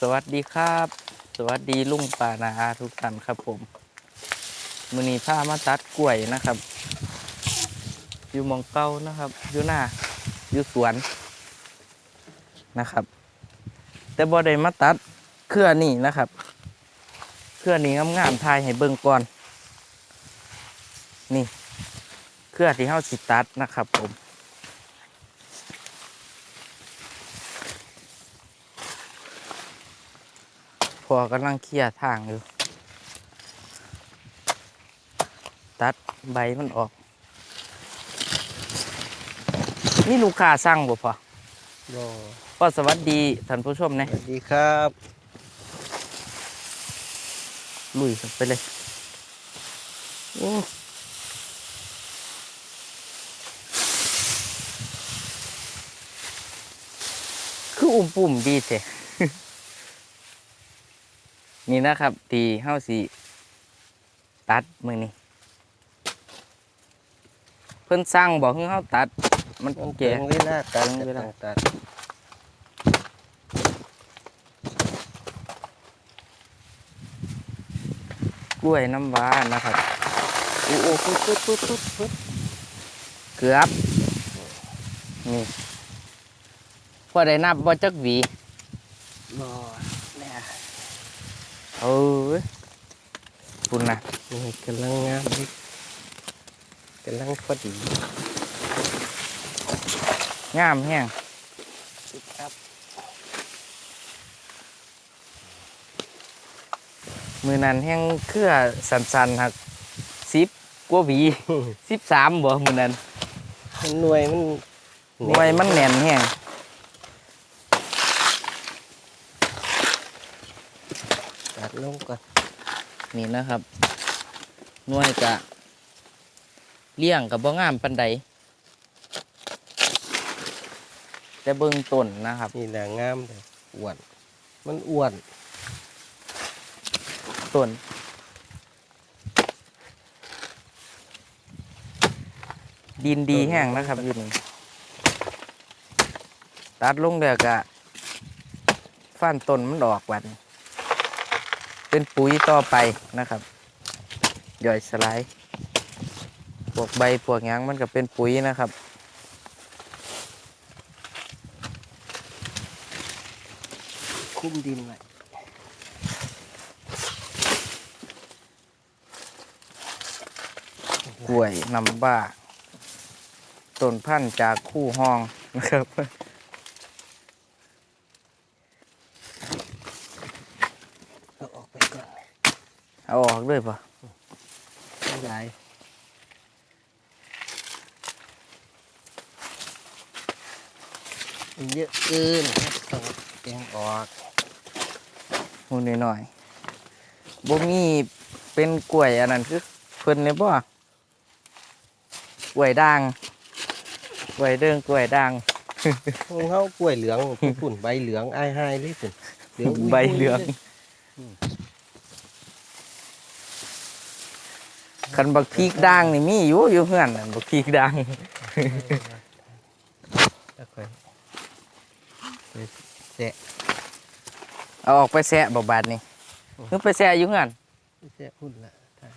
สวัสดีครับ สวัสดีลุงป่านาอาทุกท่านครับผมมือนี้ามาตัดกล้วยนะครับ อยู่มองเก้านะครับ อยู่หน้าอยู่สวนนะครับ แต่บ่ได้มาตัดเครือนี่นะครับ เครือนี้งามๆทายให้เบิ่งก่อน นี่ เครือที่เฮาสิตัดนะครับผม อกำลังเคลียร์ทางอยู่ ตัดใบมันออก นี่ลูกค้าสั่งบ่พอโอ้พอสวัสดีท่านผู้ชมสนะวัสดีครับ ลุยไปเลย โอ้คืออุ้มปุ่มดีเถ นี่นะครับทีเฮาสีตัดมือนี้เพิ่นสร้างบอกให้เฮาตัด มันมันแก่เก่งเวลาตัดเวลาตัดกล้วยน้ำว้านะครับโอ้โอ้ปุ๊บปุ๊บปุ๊บปุ๊บปุ๊บเกือบนี่พอได้นับบ่จักหวีบ่เนี่ย เอ้ยคุณนะนี่กำลังงามนี่กำลังพอดี งามแห้งครับมือนั้นแห้งเครือสันๆครับสิบกว่าหวีสิบสามบ่มือนั้นมันหน่วยมันหน่วยมันแน่นแห้ง ตัด ลงก่อนนี่นะครับหน่วยกะเลี้ยงกับบ่งามปันใดแต่เบิ่งต้นนะครับ นี่แหละงามเลยอ้วน มันอ้วนต้นดินดีแห้งนะครับอยู่นี่ตัดลงเดียวกะฟันต้นมันออกวัน เป็นปุ๋ยต่อไปนะครับย่อยสลายพวกใบพวกหยังมันก็เป็นปุ๋ยนะครับ คุ้มดินไว้กล้วยนำบ้าต้นพันธุ์จากคู่ห้องนะครับ เอาออกไปก่อน เอาออกเลยปะไม่ได้มันเยอะเกินต้องแกงออกหูนหน่อยๆบ่มีเป็นกล้วยอันนั้นคือเพิ่นเนี่ยบ่กล้วยด่างกล้วยเด้งกล้วยด่างของเขากล้วยเหลืองฝุ่นใบเหลืองไอ้ไฮเลยฝุ่นเหลืองอุ้ยใบเหลือง คันบักพริกด่างนี่มีอยู่อยู่เฮือนนั่นบักพริกด่างแล้วค่อยไปแสะเอาออกไปแซะบ่บาดนี่คือไปแซะอยู่เฮือนแสะพุ่นละถ้า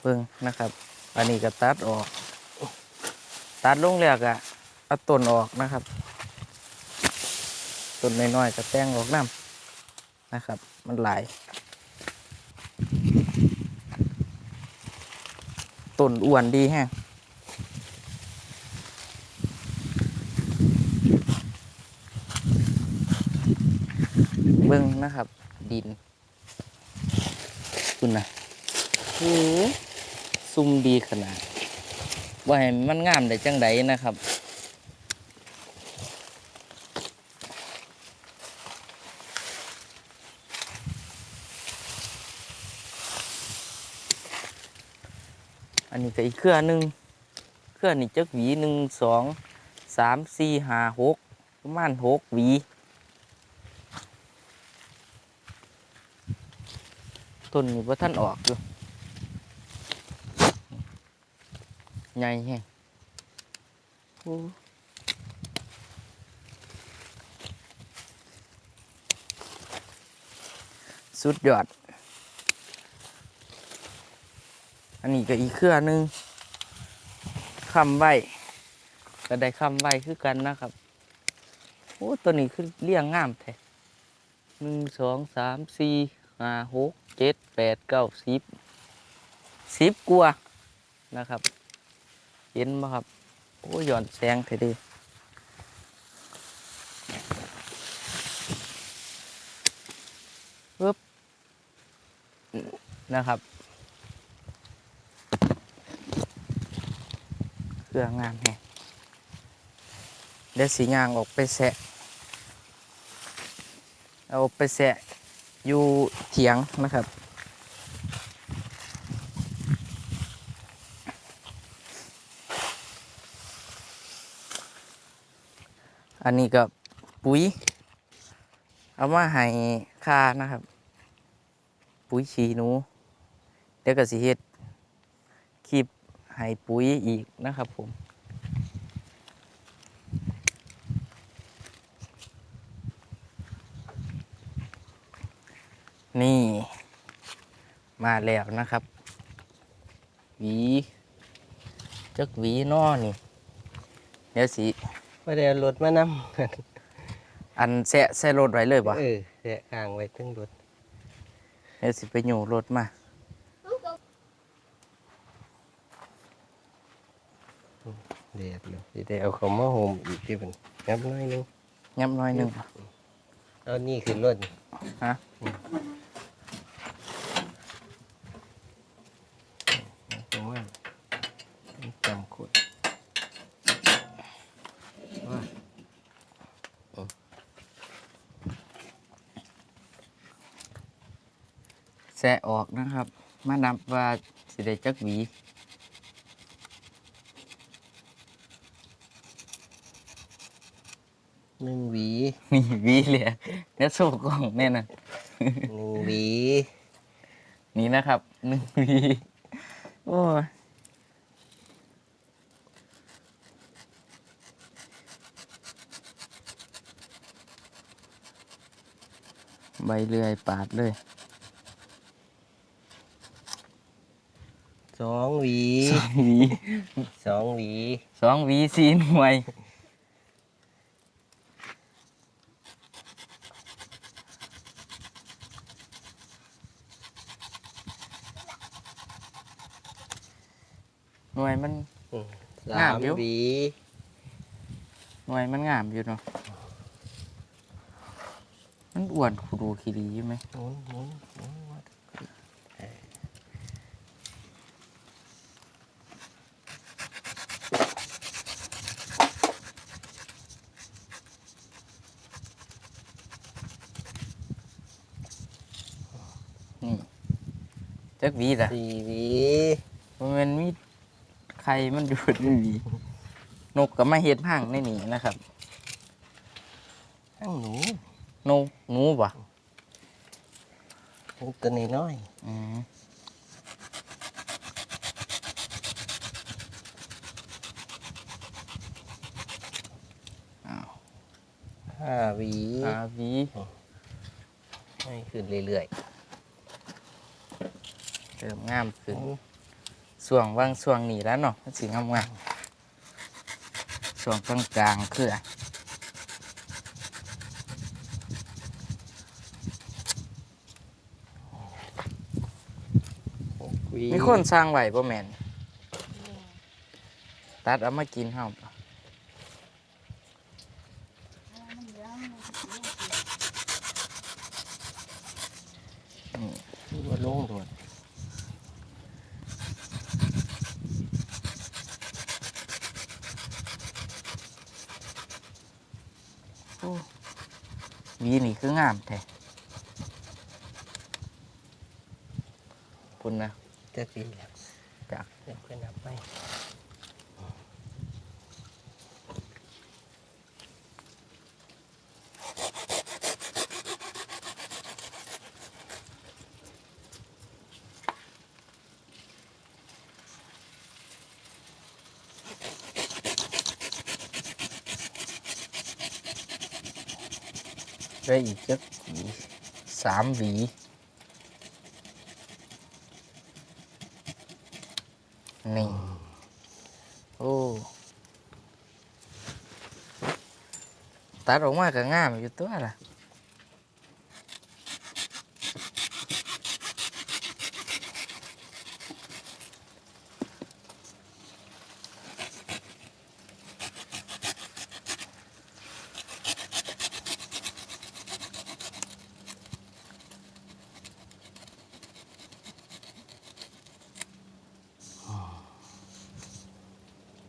เบิ่งนะครับ อันนี้ก็ตัดออก ตัดลงแล้วก็เอาต้นออกนะครับต้นน้อยๆก็แต่งออกน้ำนะครับ มันหลาย ต้นอ้วนดีแฮะเบิ่งนะครับ ดิน คุณนะโอ้ซุ่มดีขนาด ว่าให้มันงามได้จังใดนะครับ ก็อีกเครือหนึ่งเครือนี่จักหวีหนึ่งสองสามสี่ห้าหกประมาณหกหวีต้นนี่ว่าท่านออกอยู่ใหญ่แฮงสุดยอด อันนี้ก็อีกเครือหนึงคำไว้ก็ได้คำไว้คือกันนะครับโอ้ตัวนี้คือเลี้ยงงามแท้หนึ่งสองสามสี่ห้าหกเจ็ดแปดเก้าสิบสิบกว่านะครับ เห็นไหมครับ โอ้ย้อนแสงเท่เดีปึ๊บนะครับ เรืองงามแฮะเดี๋ยวสียางออกไปแสะเอาไปแสะอยู่เถียงนะครับอันนี้ก็ปุ๋ย เอามาให้ค่านะครับ ปุ๋ยฉีหนู เดี๋ยวก็สิเฮ็ด ให้ปุ๋ยอีกนะครับผมนี่มาแล้วนะครับหวีจักหวีนอนี่เดี๋ยวสิไม่ได้เอารถมานอันแซะใส่รถไว้เลยำบ่เออแสะกลางไว้ถึงรถเดี๋ยวสิไปอยู่รถมา เด็ดเลยสิได้เอาเขามาโฮมอีกที่เป็นงับน้อยหนึงยับน้อยหนึงบ่เอานี่ขึ้นรถฮะผมว่าจำขดว่าแซะออกนะครับ มานับว่าสิได้จักหวี หนึ่งหวีนี่หวีเลยเดี๋ยวโซ่กล้องแน่น่ะหนึ่งหวีนี่นะครับหนึ่งหวีโอ้ยใบเลื่อยปาดเลยสองหวีสองหวีสองหวีสองหวีสี่หน่วย หน่วยมัน อืมงาสามมอยู่ หวีหน่วยมันงามอยู่เนาะมันอ้วนคูดูคีรีอยู่ไหมหมุนหมุนหมุนวัดเออนี่จักหวีล่ะสี่หวีมันมี ใครมันดูดไม่หวีนกก็มาเฮ็ดห้างในนี่นะครับทั้งหนูนกหนูบ่ทั้งตัวน้อยอืมๆห้าหวีอาหวีให้ขึ้นเรื่อยเริ่มงามขึ้นๆ ส่วงว่างส่วงนี่แล้วเนาะมันสีงามงามส่วงกลางกลางๆคืออะหกหวีมีคนสร้างไหวบ่แมนตัดเอามากินเฮาบ่ ที่ว่าลงโดด หวีนี่คืองามแท้คุณนะจะปีแล้วจ้ะเดี๋ยวค่อยนับไป ด้วยอีกสักสามหวีนี่โอ้ตัดออกมาก็งามอยู่ตัวล่ะ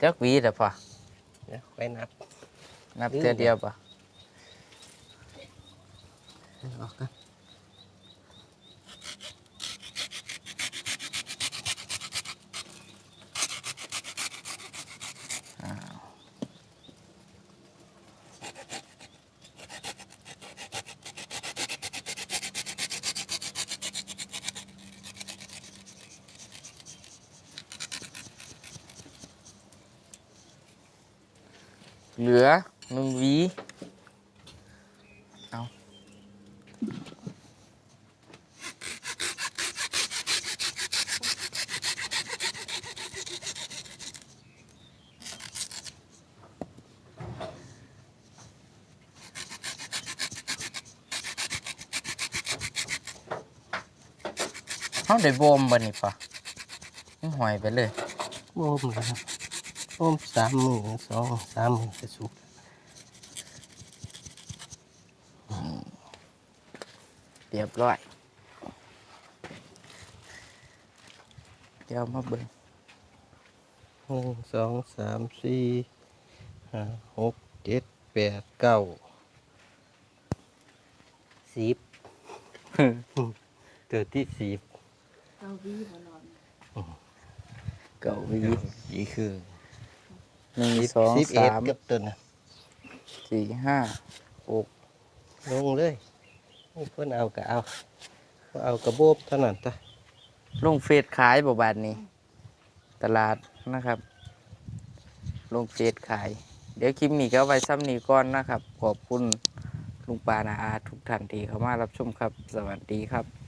จักหวีเด้อป่ะเดี๋ยวไปนับนับลืมเทื่อเดียวป่ะออกกัน เหลือหนึ่งวีเอาเขาได้บ่มบ่นี่ป่ะมันหอยไปเลยโอมนะครับ โอมสามมือสองสามมือจะสุกเรียบร้อย เดี๋ยวมาเบิ่งหนึ่งสองสามสี่ห้าหกเจ็ดแปดเก้าสิบตัวที่สิบเอาวีบอลอนเก้าหวีอีคือ หนึ่งสองสิบเอ็ดสามกับตัวนะสี่ห้าหกลงเลยนี่เพิ่นเอาก็เอาบ่เอากระโบกเท่านั้นจ้ะลงเฟซขายบ่บาทนี้ ตลาดนะครับ ลงเฟซขาย เดี๋ยวคลิปนี้ก็เอาไว้ซ้ำนี้ก่อนนะครับ ขอบคุณลุงปานาอาทุกท่านที่เข้ามารับชมครับ สวัสดีครับ